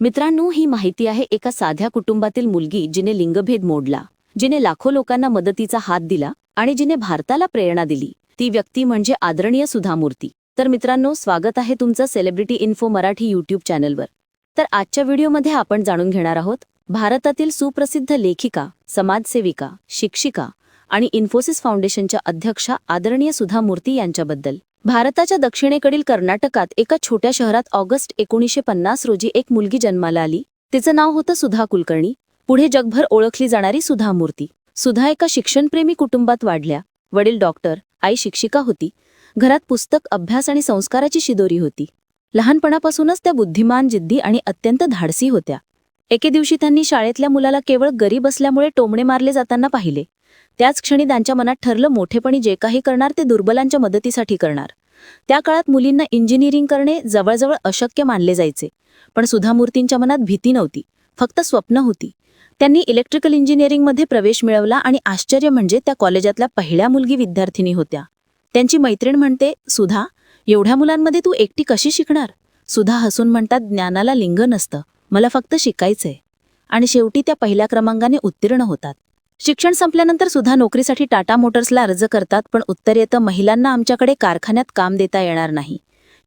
मित्रांनो ही माहिती आहे एका साध्या कुटुंबातील मुलगी जिने लिंगभेद मोडला जिने लाखो लोकांना मदतीचा हात दिला आणि जिने भारताला प्रेरणा दिली. ती व्यक्ती म्हणजे आदरणीय सुधा मूर्ती तर मित्रांनो स्वागत आहे तुमचं सेलिब्रिटी इन्फो मराठी यूट्यूब चॅनलवर. तर आजच्या व्हिडिओमध्ये आपण जाणून घेणार आहोत भारतातील सुप्रसिद्ध लेखिका समाजसेविका शिक्षिका आणि इन्फोसिस फाउंडेशनच्या अध्यक्षा आदरणीय सुधा मूर्ती यांच्याबद्दल. भारताच्या दक्षिणेकडील कर्नाटकात एका छोट्या शहरात ऑगस्ट एकोणीसशे पन्नास रोजी एक मुलगी जन्माला आली. तिचं नाव होतं सुधा कुलकर्णी. पुढे जगभर ओळखली जाणारी सुधा मूर्ती. सुधा एका शिक्षणप्रेमी कुटुंबात वाढल्या. वडील डॉक्टर आई शिक्षिका होती. घरात पुस्तक अभ्यास आणि संस्काराची शिदोरी होती. लहानपणापासूनच त्या बुद्धिमान जिद्दी आणि अत्यंत धाडसी होत्या. एके दिवशी त्यांनी शाळेतल्या मुलाला केवळ गरीब असल्यामुळे टोमणे मारले जाताना पाहिले. त्याच क्षणी त्यांच्या मनात ठरलं मोठेपणी जे काही करणार ते दुर्बलांच्या मदतीसाठी करणार. त्या काळात मुलींना इंजिनिअरिंग करणे जवळजवळ अशक्य मानले जायचे. पण सुधा मूर्तींच्या मनात भीती नव्हती. फक्त स्वप्न होती. त्यांनी इलेक्ट्रिकल इंजिनिअरिंगमध्ये प्रवेश मिळवला आणि आश्चर्य म्हणजे त्या कॉलेजातल्या पहिल्या मुलगी विद्यार्थिनी होत्या. त्यांची मैत्रीण म्हणते सुधा एवढ्या मुलांमध्ये तू एकटी कशी शिकणार? सुधा हसून म्हणतात ज्ञानाला लिंग नसतं. मला फक्त शिकायचंय. आणि शेवटी त्या पहिल्या क्रमांकाने उत्तीर्ण होतात. शिक्षण संपल्यानंतर सुद्धा नोकरीसाठी टाटा मोटर्सला अर्ज करतात पण उत्तर येतं महिलांना आमच्याकडे कारखान्यात काम देता येणार नाही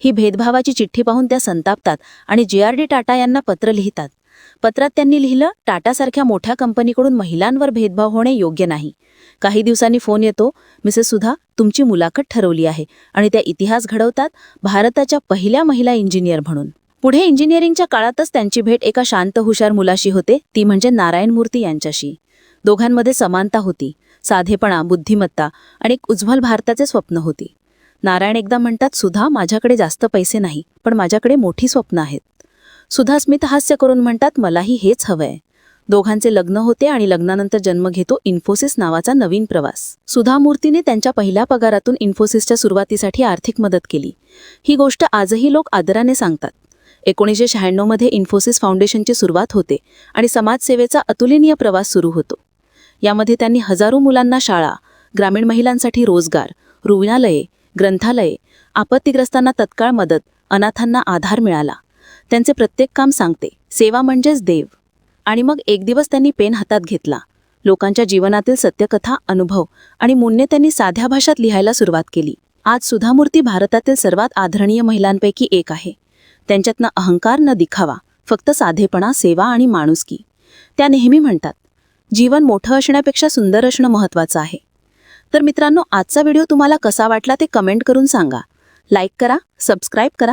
ही भेदभावाची चिठ्ठी पाहून त्या संतापतात आणि जे आर डी टाटा यांना पत्र लिहितात. पत्रात त्यांनी लिहिलं टाटासारख्या मोठ्या कंपनीकडून महिलांवर भेदभाव होणे योग्य नाही. काही दिवसांनी फोन येतो मिसेस सुधा तुमची मुलाखत ठरवली आहे आणि त्या इतिहास घडवतात भारताच्या पहिल्या महिला इंजिनियर म्हणून पुढे इंजिनिअरिंगच्या काळातच त्यांची भेट एका शांत हुशार मुलाशी होते ती म्हणजे नारायण मूर्ती यांच्याशी. दोघांमध्ये समानता होती. साधेपणा बुद्धिमत्ता आणि एक उज्ज्वल भारताचे स्वप्न होती. नारायण एकदा म्हणतात सुधा माझ्याकडे जास्त पैसे नाही पण माझ्याकडे मोठी स्वप्न आहेत. सुधा स्मित हास्य करून म्हणतात मलाही हेच हवंय. दोघांचे लग्न होते आणि लग्नानंतर जन्म घेतो इन्फोसिस नावाचा नवीन प्रवास. सुधा मूर्तीने त्यांच्या पहिल्या पगारातून इन्फोसिसच्या सुरुवातीसाठी आर्थिक मदत केली. ही गोष्ट आजही लोक आदराने सांगतात. एकोणीसशे शहाण्णवमध्ये इन्फोसिस फाउंडेशनची सुरुवात होते आणि समाजसेवेचा अतुलनीय प्रवास सुरू होतो. यामध्ये त्यांनी हजारो मुलांना शाळा ग्रामीण महिलांसाठी रोजगार रुग्णालये ग्रंथालये आपत्तीग्रस्तांना तत्काळ मदत अनाथांना आधार मिळाला. त्यांचे प्रत्येक काम सांगते सेवा म्हणजेच देव. आणि मग एक दिवस त्यांनी पेन हातात घेतला. लोकांच्या जीवनातील सत्यकथा अनुभव आणि मुन्ने त्यांनी साध्या भाषात लिहायला सुरुवात केली. आज सुधामूर्ती भारतातील सर्वात आदरणीय महिलांपैकी एक आहे. त्यांच्यातनं अहंकार न दिखावा फक्त साधेपणा सेवा आणि माणुसकी. त्या नेहमी म्हणतात जीवन मोठं असण्यापेक्षा सुंदर असणं महत्त्वाचं आहे. तर मित्रांनो आजचा व्हिडिओ तुम्हाला कसा वाटला ते कमेंट करून सांगा. लाईक करा सबस्क्राईब करा.